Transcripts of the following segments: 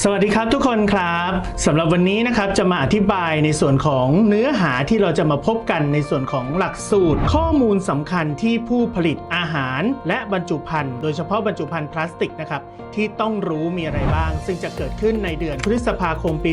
สวัสดีครับทุกคนครับสำหรับวันนี้นะครับจะมาอธิบายในส่วนของเนื้อหาที่เราจะมาพบกันในส่วนของหลักสูตร ข้อมูลสำคัญที่ผู้ผลิต หารและบรรจุภัณฑ์โดยเฉพาะบรรจุภัณฑ์พลาสติกนะครับที่ต้องรู้มีอะไรบ้าง ซึ่งจะเกิดขึ้นในเดือนพฤษภาคมปี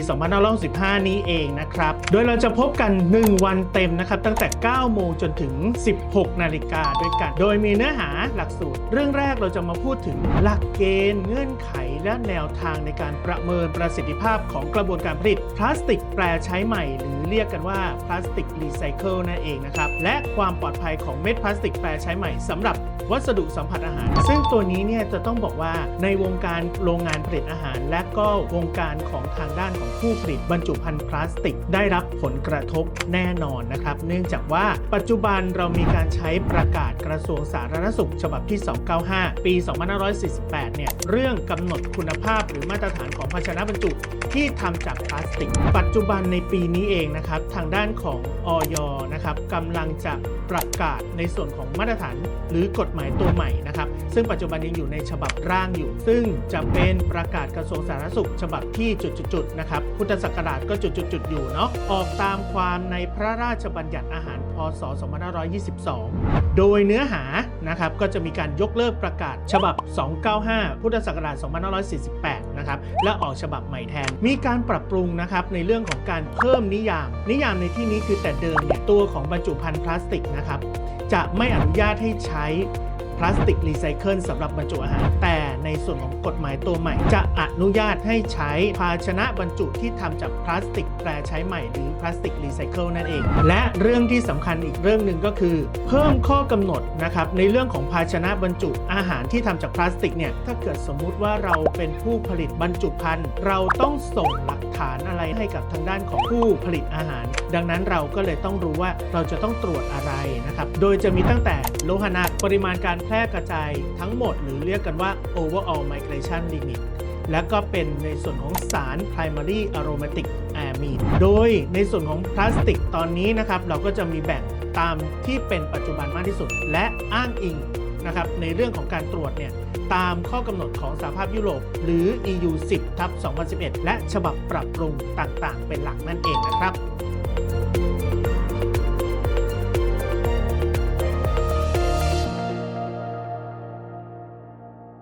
2565 นี้เองนะครับ โดยเราจะพบกัน 1 วันเต็มนะครับ ตั้งแต่ 9 โมงจนถึง 16 นาฬิกาด้วยกัน โดยมีเนื้อหาหลักสูตร เรื่องแรกเราจะมาพูดถึงหลักเกณฑ์เงื่อนไขและแนวทางในการประเมินประสิทธิภาพของกระบวนการผลิตพลาสติกแปรใช้ใหม่ หรือเรียกกันว่าพลาสติกรีไซเคิลนั่นเองนะครับและความปลอดภัยของเม็ดพลาสติกแปรใช้ใหม่สำหรับ วัสดุสัมผัสอาหาร ซึ่งตัวนี้เนี่ยจะต้องบอกว่าในวงการโรงงานผลิตอาหาร และก็วงการของทางด้านของผู้ผลิตบรรจุภัณฑ์พลาสติก ได้รับผลกระทบแน่นอนนะครับ เนื่องจากว่าปัจจุบันเรามีการใช้ประกาศกระทรวงสาธารณสุข ฉบับที่ 295 ปี 2548 เนี่ยเรื่องกำหนดคุณภาพหรือมาตรฐานของภาชนะบรรจุที่ทำจากพลาสติก ปัจจุบันในปีนี้เองนะครับทางด้านของออยนะครับกำลังจะประกาศในส่วนของมาตรฐานหรือกฎหมายตัวใหม่นะครับ ซึ่งปัจจุบันยังอยู่ในฉบับร่างอยู่ ซึ่งจะเป็นประกาศกระทรวงสาธารณสุข ฉบับที่จุดๆนะครับพุทธศักราชก็จุดๆอยู่เนาะออกตามความในพระราชบัญญัติอาหารพศ 2522 โดยเนื้อหานะครับก็จะมีการยกเลิกประกาศฉบับ 295 พุทธศักราช 2548 นะครับและออกฉบับใหม่แทน มีการปรับปรุงนะครับในเรื่องของการเพิ่มนิยาม นิยามในที่นี้คือแต่เดิมเนี่ยตัวของบรรจุภัณฑ์พลาสติกนะครับจะไม่อนุญาตให้ใช้ พลาสติกรีไซเคิลสำหรับบรรจุอาหาร แต่ในส่วนของกฎหมายตัวใหม่ จะอนุญาตให้ใช้ภาชนะบรรจุที่ทำจากพลาสติกแปรใช้ใหม่หรือพลาสติกรีไซเคิลนั่นเอง และเรื่องที่สำคัญอีกเรื่องหนึ่งก็คือ เพิ่มข้อกำหนดนะครับในเรื่องของภาชนะบรรจุอาหารที่ทำจากพลาสติกเนี่ยถ้าเกิดสมมุติว่าเราเป็นผู้ผลิตบรรจุภัณฑ์เราต้องส่งหลักฐานอะไรให้กับทางด้านของผู้ผลิตอาหาร ดังนั้นเราก็เลยต้องรู้ว่าเราจะต้องตรวจอะไรนะครับ โดยจะมีตั้งแต่โลหะหนักปริมาณการแพร่กระจายทั้งหมดหรือเรียกกันว่า overall migration limit และก็เป็นในส่วนของสาร primary aromatic amine โดยในส่วนของพลาสติกตอนนี้นะครับ เราก็จะมีแบ่งตามที่เป็นปัจจุบันมากที่สุด และอ้างอิงนะครับในเรื่องของการตรวจเนี่ยตามข้อกำหนดของสหภาพยุโรป หรือ EU 10ทับ2011 และฉบับปรับปรุงต่างๆ เป็นหลักนั่นเองนะครับ